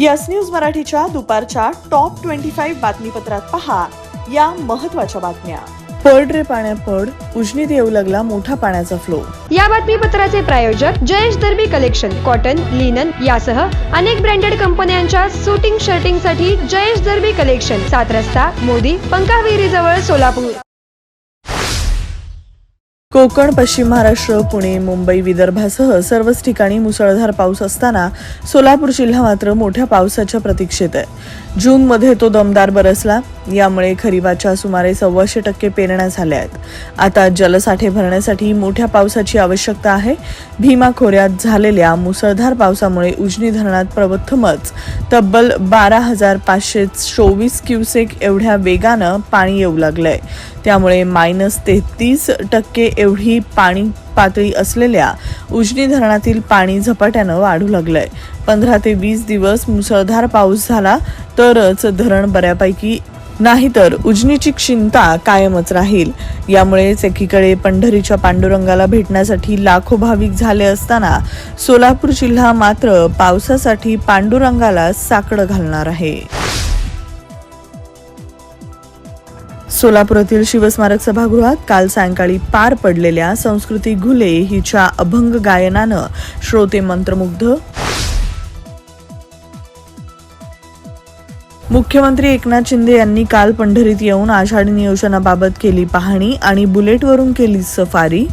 Yes news मराठीच्या दुपारच्या top twenty five बातमीपत्रात पहा या महत्त्वाच्या बातम्या. पड रे पाण्या पड उजनीत येऊ लागला मोठा पाण्याचा फ्लो या बातमीपत्राचे प्रायोजक Jayesh Darbi collection cotton linen यासह अनेक ब्रँडेड कंपन्यांच्या सुटिंग शर्टिंगसाठी जयेश दर्बी कलेक्शन सात रस्ता मोदी पंकाविहिरी जवळ सोलापूर. कोकण पश्चिम महाराष्ट्र पुणे मुंबई विदर्भासह सर्वच ठिकाणी मुसळधार पाऊस असताना सोलापूर जिल्हा मात्र मोठ्या पावसाच्या प्रतीक्षेत आहे. जूनमध्ये तो दमदार बरसला. यामुळे खरीपाच्या सुमारे सव्वाशे टक्के पेरण्या झाल्या आहेत. आता जलसाठे भरण्यासाठी मोठ्या पावसाची आवश्यकता आहे. भीमा खोऱ्यात झालेल्या मुसळधार पावसामुळे उजनी धरणात प्रथमच तब्बल बारा हजार पाचशे चोवीस क्युसेक एवढ्या वेगानं पाणी येऊ लागलंय. त्यामुळे मायनस तेहतीस टक्के एवढी पाणी पातळी असलेल्या उजनी धरणातील पाणी झपाट्यानं वाढू लागलंय. पंधरा ते वीस दिवस मुसळधार पाऊस झाला तरच धरण बऱ्यापैकी नाहीतर उजनीची चिंता कायमच राहील. यामुळेच एकीकडे पंढरीच्या पांडुरंगाला भेटण्यासाठी लाखो भाविक झाले असताना सोलापूर जिल्हा मात्र पावसासाठी पांडुरंगाला साकडं घालणार आहे. सोलापुरातील शिवस्मारक सभागृहात काल सायंकाळी पार पडलेल्या संस्कृती घुले हिच्या अभंग गायनानं श्रोते मंत्रमुग्ध. मुख्यमंत्री एकनाथ शिंदे यांनी काल पंढरीत येऊन आषाढी नियोजनाबाबत केली पाहणी आणि बुलेटवरून केली सफारी.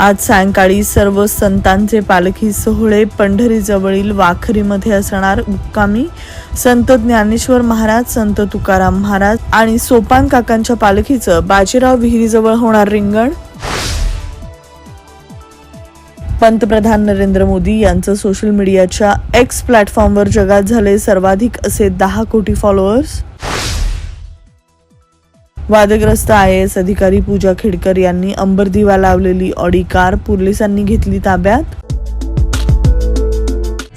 आज सायंकाळी सर्व संतांचे पालखी सोहळे पंढरीजवळील वाखरीमध्ये असणार मुक्कामी. संत ज्ञानेश्वर महाराज संत तुकाराम महाराज आणि सोपान काकांच्या पालखीचं बाजीराव विहिरीजवळ होणार रिंगण. पंतप्रधान नरेंद्र मोदी यांचं सोशल मीडियाच्या एक्स प्लॅटफॉर्मवर जगात झाले सर्वाधिक असे दहा कोटी फॉलोअर्स वादग्रस्त आय एस अधिकारी पूजा खेडकर यांनी अंबरदिवा लावलेली ऑडी कार पोलिसांनी घेतली ताब्यात.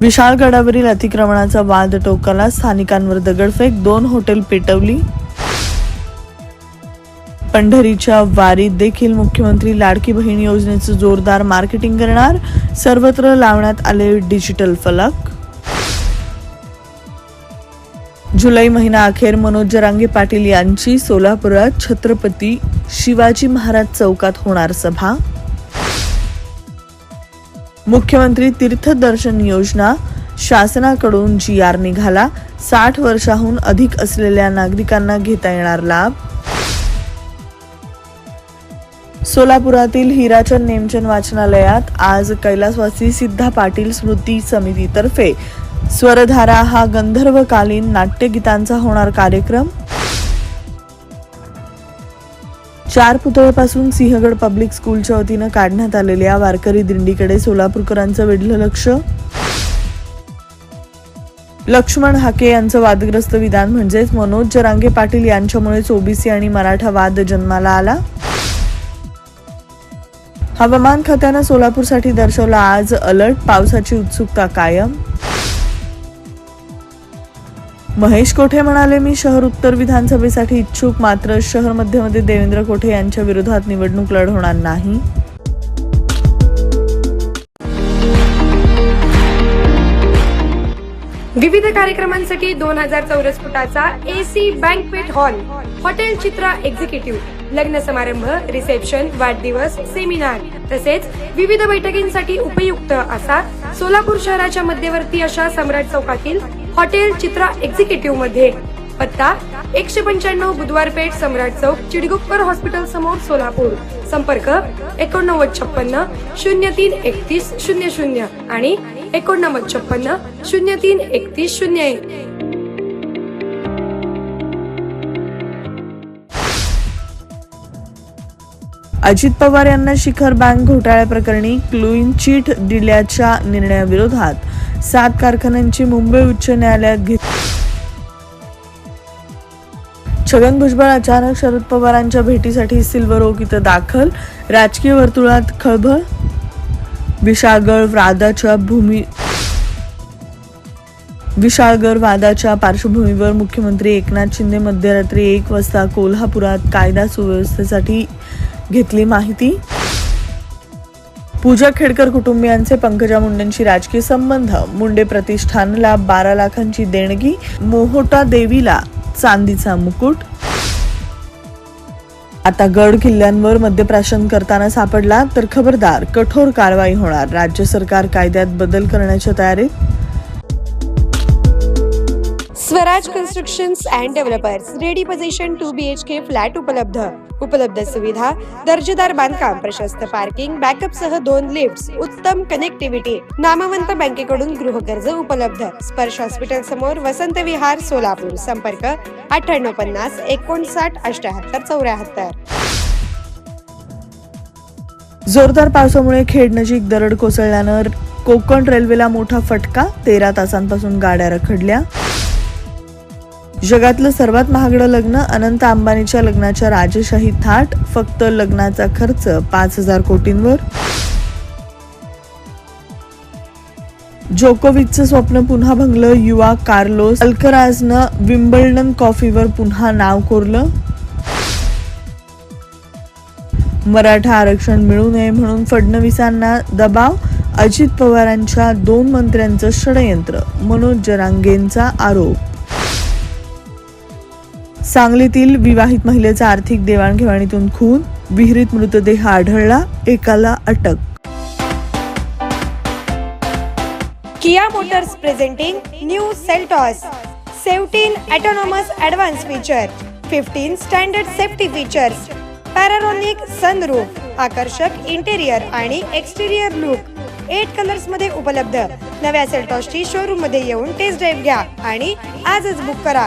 विशाळगडावरील अतिक्रमणाचा वाद टोकाला स्थानिकांवर दगडफेक दोन हॉटेल पेटवली. पंढरीच्या वारीत देखील मुख्यमंत्री लाडकी बहीण योजनेचं जोरदार मार्केटिंग करणार. सर्वत्र लावण्यात आले डिजिटल फलक. जुलै महिना अखेर मनोज जरांगे पाटील यांची सोलापुरात छत्रपती शिवाजी महाराज चौकात होणार सभा. मुख्यमंत्री तीर्थदर्शन योजना शासनाकडून जी आर निघाला साठ वर्षाहून अधिक असलेल्या नागरिकांना घेता येणार लाभ. सोलापुरातील हिराचंद नेमचंद वाचनालयात आज कैलासवासी सिद्धा पाटील स्मृती समितीतर्फे स्वरधारा हा गंधर्वकालीन नाट्यगीतांचा होणार कार्यक्रम. चार पुतळ्यापासून सिंहगड पब्लिक स्कूलच्या वतीनं काढण्यात आलेल्या वारकरी दिंडीकडे सोलापूरकरांचं वेढलं लक्ष. लक्ष्मण हाके यांचं वादग्रस्त विधान म्हणजेच मनोज जरांगे पाटील यांच्यामुळेच ओबीसी आणि मराठा वाद जन्माला आला. हवामान खात्यानं सोलापूरसाठी दर्शवला आज अलर्ट पावसाची उत्सुकता कायम. महेश कोठे म्हणाले? मी शहर उत्तर विधानसभेसाठी इच्छुक. मात्र शहर मध्यमध्ये देवेंद्र कोठे यांच्या विरोधात निवडणूक लढवणार नाही? विविध कार्यक्रमांसाठी दोन हजार चौरस फुटाचा AC banquet hall hotel Chitra executive लग्न समारंभ रिसेप्शन वाढदिवस सेमिनार तसेच विविध बैठकींसाठी उपयुक्त असा सोलापूर शहराच्या मध्यवर्ती अशा सम्राट चौकातील हॉटेल चित्रा एक्झिक्युटिव्हमध्ये. पत्ता एकशे पंच्याण्णव बुधवार पेठ सम्राट चौक चिडगुप्पर हॉस्पिटल समोर सोलापूर. संपर्क एकोणनव्वद छप्पन्न शून्य तीन एकतीस शून्य शून्य आणि एकोणनव्वद छप्पन्न शून्य तीन एकतीस शून्य एक. अजित पवार यांना शिखर बँक घोटाळ्याप्रकरणी क्लुईन चीट दिल्याच्या निर्णयाविरोधात. सात कारखान्यांची मुंबई उच्च न्यायालयात घेत छगन भुजबळ अचानक शरद पवारांच्या भेटीसाठी सिल्वर ओक इथं दाखल. राजकीय वर्तुळात खळबळ विशाळगड वादाच्या भूमी विशाळगड वादाच्या पार्श्वभूमीवर मुख्यमंत्री एकनाथ शिंदे मध्यरात्री एक वाजता कोल्हापुरात कायदा सुव्यवस्थेसाठी घेतली माहिती. पूजा खेडकर कुटुंबियांचे पंकजा मुंडेंशी राजकीय संबंध. मुंडे प्रतिष्ठानला बारा लाखांची देणगी मोहोटा देवीला चांदीचा मुकुट. आता गड किल्ल्यांवर मद्यप्राशन करताना सापडला तर खबरदार कठोर कारवाई होणार. राज्य सरकार कायद्यात बदल करण्याच्या तयारीत Swaraj constructions and developers ready possession two B H K flat उपलब्ध. उपलब्ध सुविधा दर्जेदार बांधकाम प्रशस्त पार्किंग बॅकअप सह दोन लिफ्ट उत्तम कनेक्टिव्हिटी नामवंत बँकेकडून गृहकर्ज उपलब्ध. स्पर्श हॉस्पिटल समोर वसंत विहार सोलापूर. संपर्क अठ्ठ्याण्णव पन्नास एकोणसाठ अठ्याहत्तर चौऱ्याहत्तर. जोरदार पावसामुळे खेड नजीक दरड कोसळल्यानं कोकण रेल्वेला मोठा फटका तेरा तासांपासून गाड्या रखडल्या. जगातलं सर्वात महागडं लग्न अनंत अंबानीच्या लग्नाच्या राजशाही थाट फक्त लग्नाचा खर्च पाच हजार कोटींवर? जोकोविचचं स्वप्न पुन्हा भंगलं युवा कार्लोस अल्कराजनं विम्बल्डन कॉफीवर पुन्हा नाव कोरलं? मराठा आरक्षण मिळू नये म्हणून फडणवीसांना दबाव? अजित पवारांच्या दोन मंत्र्यांचं षडयंत्र मनोज जरांगेंचा आरोप? सांगलीतील विवाहित महिलेचा आर्थिक देवाणघेवाणीतून खून विहिरीत मृतदेह आढळला एकाला अटक. Kia motors presenting new Seltos seventeen autonomous advance feature fifteen standard safety features panoramic sunroof आकर्षक इंटेरियर आणि एक्सटेरियर लुक. एट कलर्समध्ये उपलब्ध. नव्या सेल्टॉसची शोरूममध्ये येऊन टेस्ट ड्राईव्ह घ्या आणि आजच बुक करा.